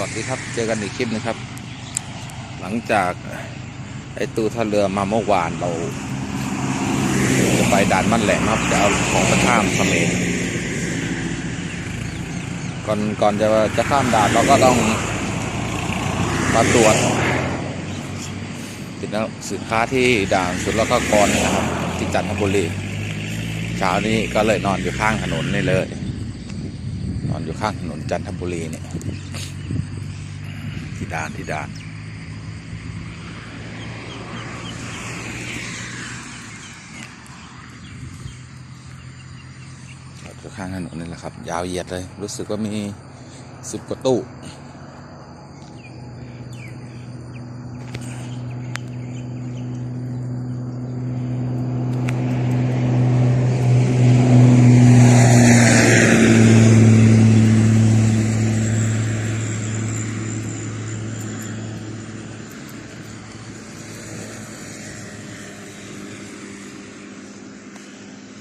วัสดีครับ เจอกันอีกคลิปนะครับ หลังจากไอ้ตู้ท่าเรือมาเมื่อวานเราจะไปด่านมันแหลมครับจะเอาของไปข้ามเขมรก่อนก่อนจะจะข้ามด่านเราก็ต้องมาตรวจสินสินค้าที่ด่านสุลกากรนะครับ ที่จันทบุรีเช้านี้ก็เลยนอนอยู่ข้างถนนนี่เลย นอนอยู่ข้างถนนจันทบุรีเนี่ย ที่ด่านที่ด่านจอดข้างถนนนี่แหละครับ ยาวเหยียดเลย รู้สึกว่ามีสิบกว่าตู้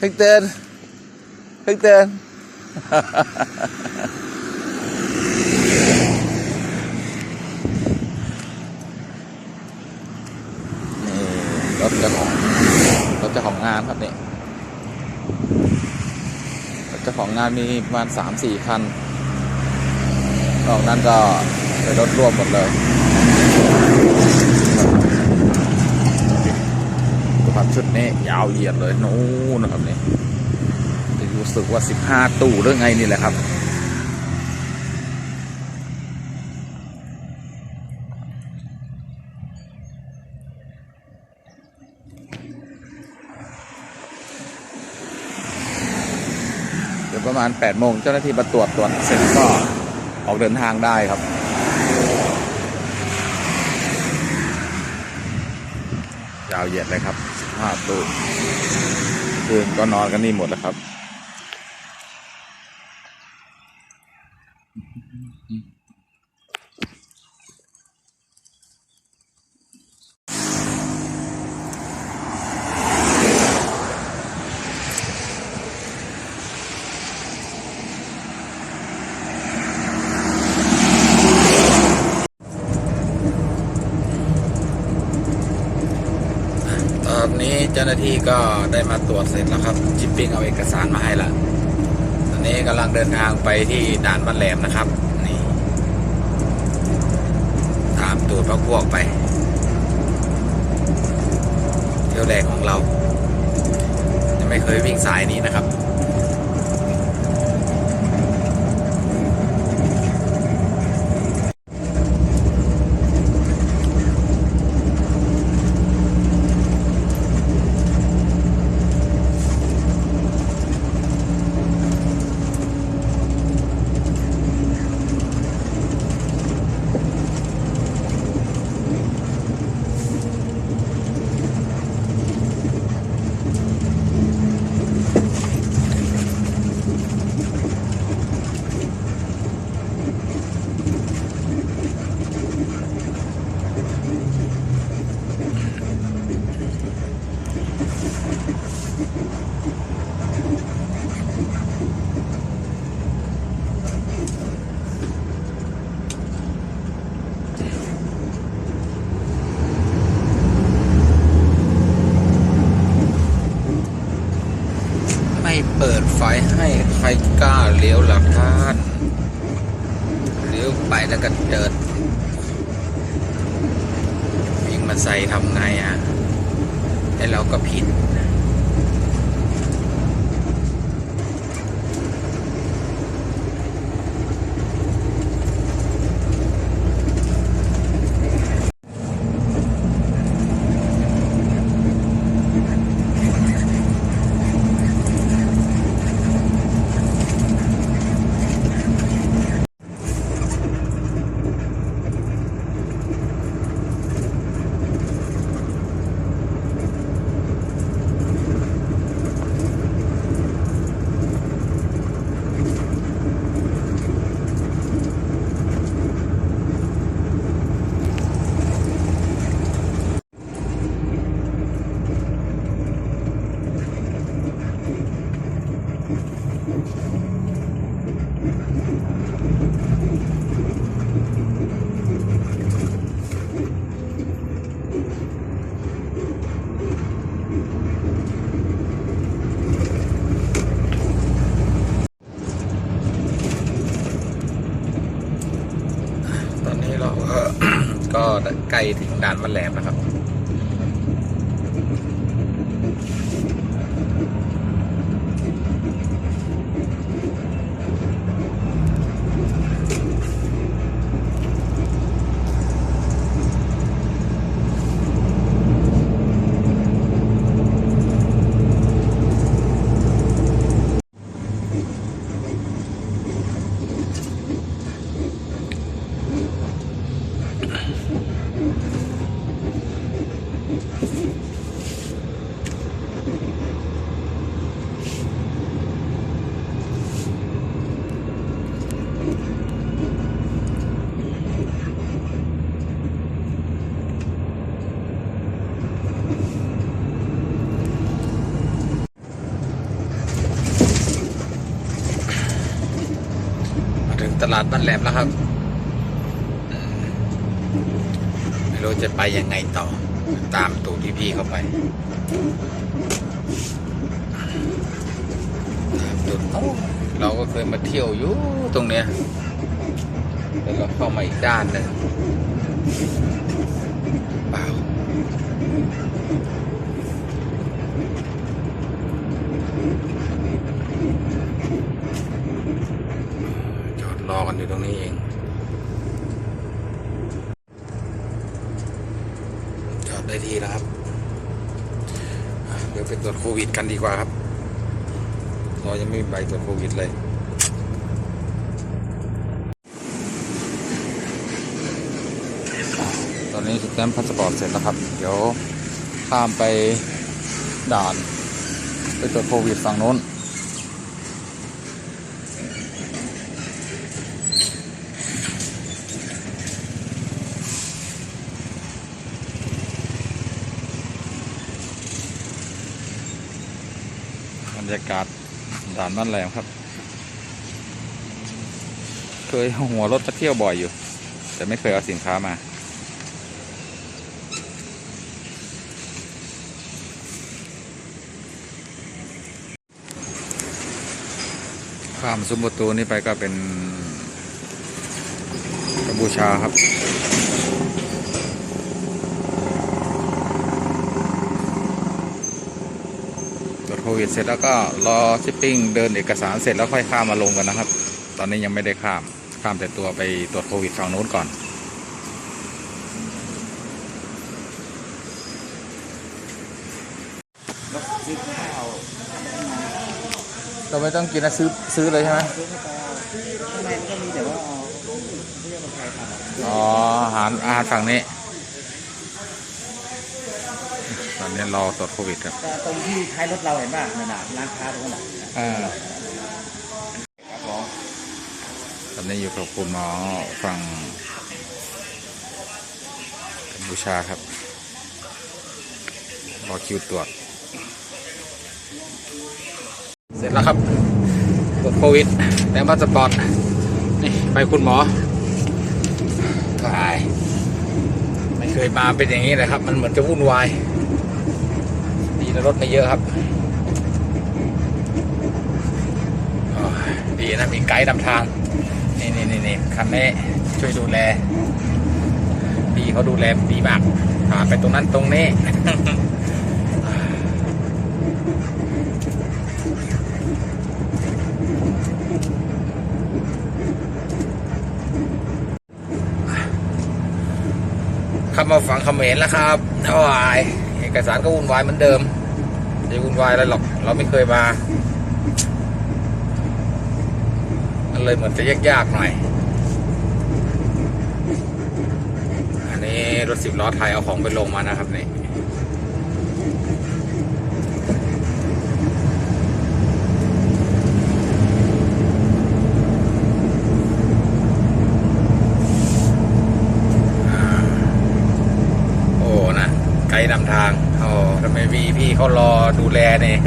พิ่งเตือนเพิ่งเตือนนี่รถเจ้าของรถเจ้าของงานครับเนี่รถเจ้าของงานมีประมาณสามสี่คันนอกนั้นก็เป็นรถร่วมหมดเลยครับ ชุดนี้ยาวเหยียดเลยนู้นนะครับนี่รู้สึกว่าสิบห้าตู้หรือไงนี่แหละครับ เดี๋ยวประมาณ8ปดโมงเจ้าหน้าที่มาตรวจตรวจเสร็จก็ออกเดินทางได้ครับยาวเหยียดเลยครับ ห้าตู้คืนก็นอนกันนี่หมดแล้วครับ ตอนนี้ เจ้าหน้าที่ก็ได้มาตรวจเสร็จแล้วครับชิปปิ้งเอาเอกสารมาให้ละตอนนี้กำลังเดินทางไปที่ด่านบ้านแหลมนะครับ นี่ตามตูดพวกพวกไปเที่ยวแรกของเรา ยังไม่เคยวิ่งสายนี้นะครับ ไม่เปิดไฟให้ใค รกล้าเลี้ยวหลักท่านเลี้ยวไปแล้วก็เดินวิ่งมาใส่ทำไงอะไอ้เราก็ผิด เไกลถึงด่านมันแหลมนะครับ ลาดบ้านแหลมแล้วครับ ไม่รู้จะไปยังไงต่อ ตามตูที่พี่เข้าไปตามตูโอ้เราก็เคยมาเที่ยวอยู่ตรงเนี้ยแต่เราเข้ามาอีกด้านหนึ่งเปล่าจอดรอกันอยู่ตรงนี้เอง จอด ได้ทีแล้วครับ เดี๋ยวไปตรวจโควิดกันดีกว่าครับเรายังไม่มีใบตรวจโควิดเลยตอนนี้สแตมป์พาสปอร์ตเสร็จแล้วครับ เดี๋ยวข้ามไปด่าน ไปตรวจโควิดฝั่งโน้น รรยากาศด่านบ้านแหลมครับ เคยเอาหัวรถมาเที่ยวบ่อยอยู่ แต่ไม่เคยเอาสินค้ามา ข้ามซุ้มประตูนี้ไปก็เป็นกัมพูชาครับ วจโควิดเสร็จแล้วก็รอชิปปิ้งเดินเอกสารเสร็จแล้วค่อยข้ามมาลงกันนะครับ ตอนนี้ยังไม่ได้ข้ามข้ามแต่ตัวไปตรวจโควิดฝั่งนู้นก่อนเราไม่ต้องกินนะซื้อซื้อเลยใช่ไหมข้างในมันก็มีแต่ว่าอ๋อเรียกว่าใครทำอ๋ออาหารอาหารฝั่งนี้ ตอนนี้รอตรวจโควิดครับก็ตรงที่ท้ายรถเราเห็นป่ะนั่นน่ะร้านค้าตรงนั้นน่ะอ่าครับผมตอนนี้อยู่กับคุณหมอฝั่งกัมพูชาครับ รอคิวตรวจ เสร็จแล้วครับตรวจโควิดแต่พาสปอร์ตนี่ไปคุณหมอตายไม่เคยมาเป็นอย่างนี้เลยครับ มันเหมือนจะวุ่นวาย ดีนรถไม่เยอะครับ ดีนะ มีไกด์นำทาง นี่นี่นี่นี่คันนี้ช่วยดูแลพี่เขาดูแลดีมากพาไปตรงนั้นตรงนี้ข้ามาฝังเขมรแล้วครับโอ้ยเอกสารก็วุ่นวายเหมือนเดิมีวุ่นวายอะไรหรอก เราไม่เคยมา มันเลยเหมือนจะยากๆหน่อย อันนี้รถสิบล้อไทยเอาของไปลงมานะครับนี่โอ้นะไกด์นำทาง วีพี่เขารอดูแลเนี่ย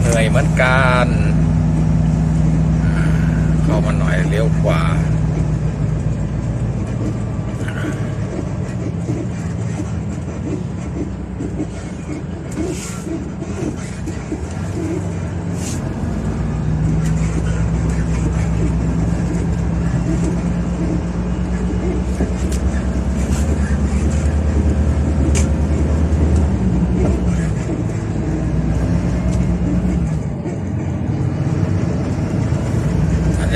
เหนื่อยเหมือนกัน เข้ามาหน่อยเลี้ยวขวา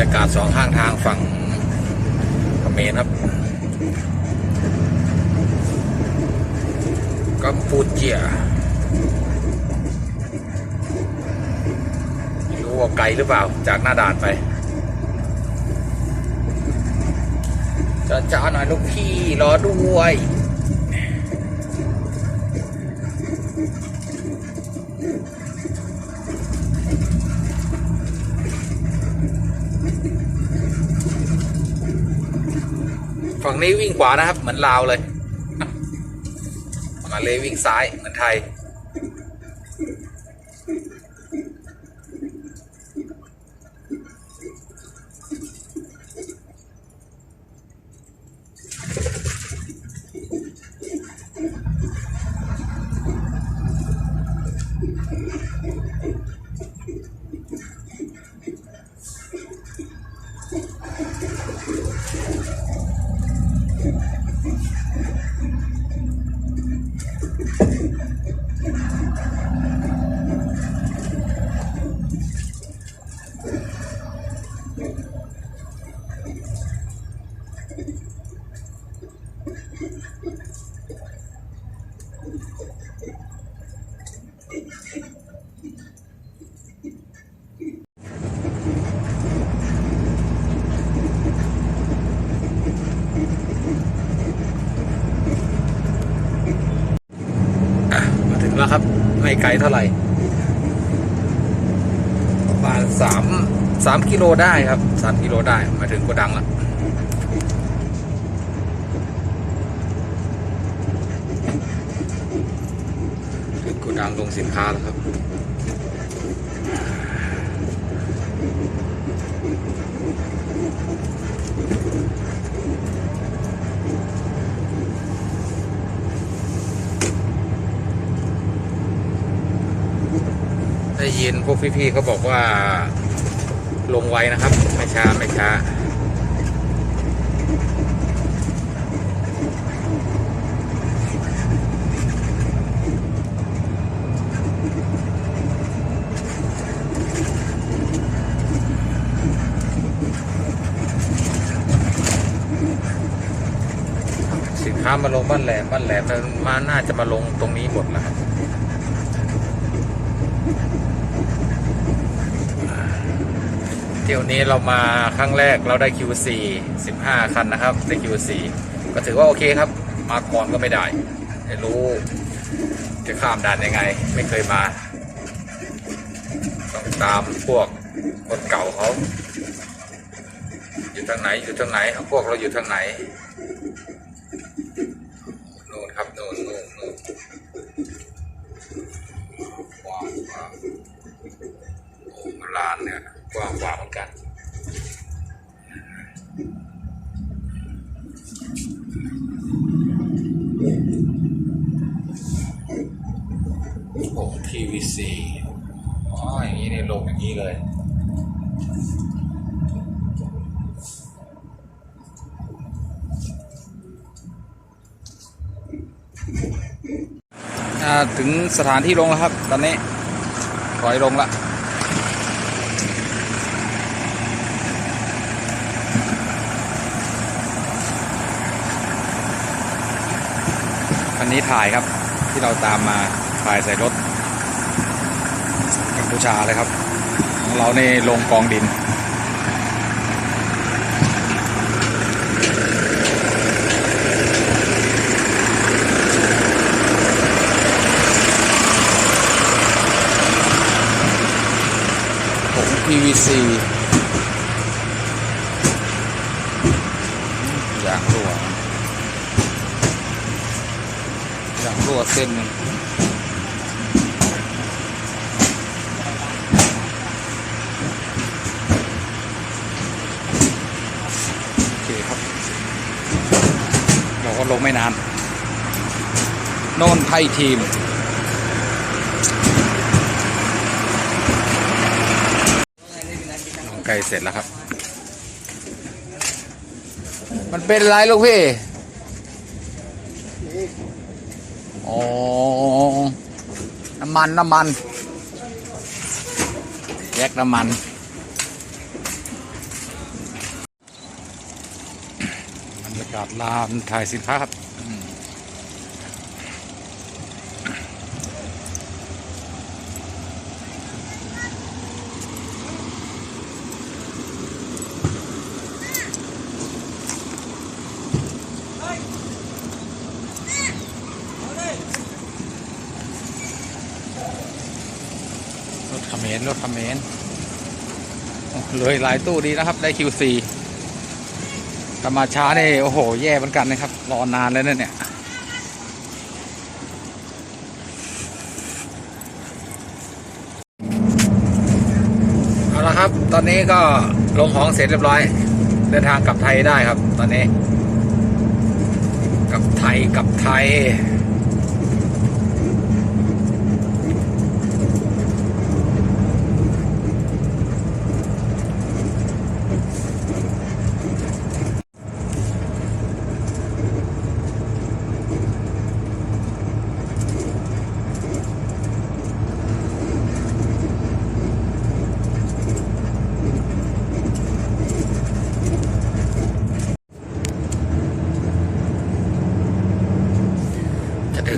ากาศสองข้างทางฝั่งเขมรครับกัมพูเจียรู้ว่าไกลหรือเปล่าจากหน้าด่านไปจะจ้าหน่อยลูกพี่รอด้วย ฝั่ งนี้วิ่งขวานะครับ เหมือนลาวเลยมาเลยวิ่งซ้ายเหมือนไทย อะมาถึงแล้วครับ ไกลเท่าไหร่ ประมาณสามสามกิโลได้ครับสามกิโลได้มาถึงโกดังละถึงโกดังลงสินค้าแล้วครับ ได้ยินพวกพี่ๆเขาบอกว่าลงไว้นะครับ ไม่ช้าไม่ช้าสินค้ามาลงบ้านแหลมบ้านแหลมมันมาน่าจะมาลงตรงนี้หมดแล้วครับ เที่ยวนี้เรามาครั้งแรกเราได้ Q4 15 คันนะครับได้ Q4 ก็ถือว่าโอเคครับ มาก่อนก็ไม่ได้ไม่รู้ จะข้ามด่านยังไง ไม่เคยมา ต้องตามพวกคนเก่าเขา อยู่ทางไหนอยู่ทางไหนพวกเราอยู่ทางไหน กว้างกว่าเหมือนกันโอ้ PVC อ๋อ อย่างนี้ในลงอย่างนี้เลยถึงสถานที่ลงแล้วครับ ตอนนี้ถอยลงละ นนี้ถ่ายครับที่เราตามมาถ่ายใส่รถกัมพูชาเลยครับของเราในลงกองดินผง PVC ยางรั่ว ยางรั่วเส้นหนึ่งโอเคครับเราก็ลงไม่นานโน่นไทยทีมใกล้เสร็จแล้วครับ มันเป็นไรลูกพี่ น้ำมัน น้ำมัน แยกน้ำมันบรรยากาศลานถ่ายสินค้า เลยหลายตู้ดีนะครับ ได้ Q4 ถ้ามาช้าเนี่ยโอ้โห แย่เหมือนกันนะครับ รอนานเลยนะเนี่ยเอาละครับ ตอนนี้ก็ลงของเสร็จเรียบร้อย เดินทางกลับไทยได้ครับ ตอนนี้ กลับไทยกลับไทย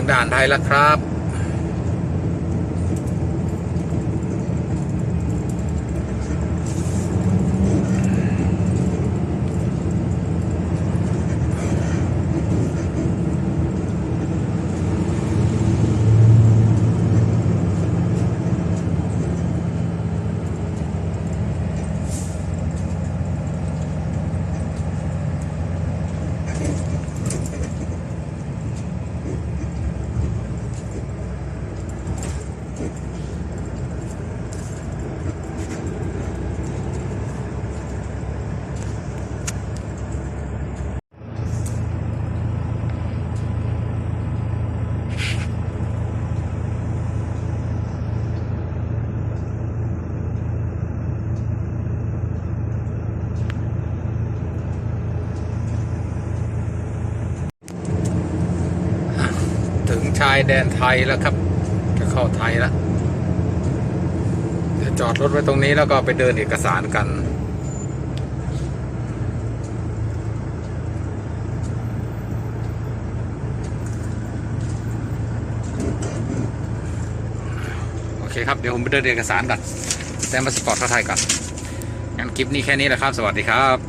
จะ ถึงด่านไทยแล้วครับ ถึงชายแดนไทยแล้วครับ จะเข้าไทยแล้วเดี๋ยวจอดรถไว้ตรงนี้แล้วก็ไปเดินเอกสารกันโอเคครับ เดี๋ยวผมไปเดินเอกสารก่อนแซมพาสปอร์ตเข้าไทยก่อนงั้นคลิปนี้แค่นี้แหละครับ สวัสดีครับ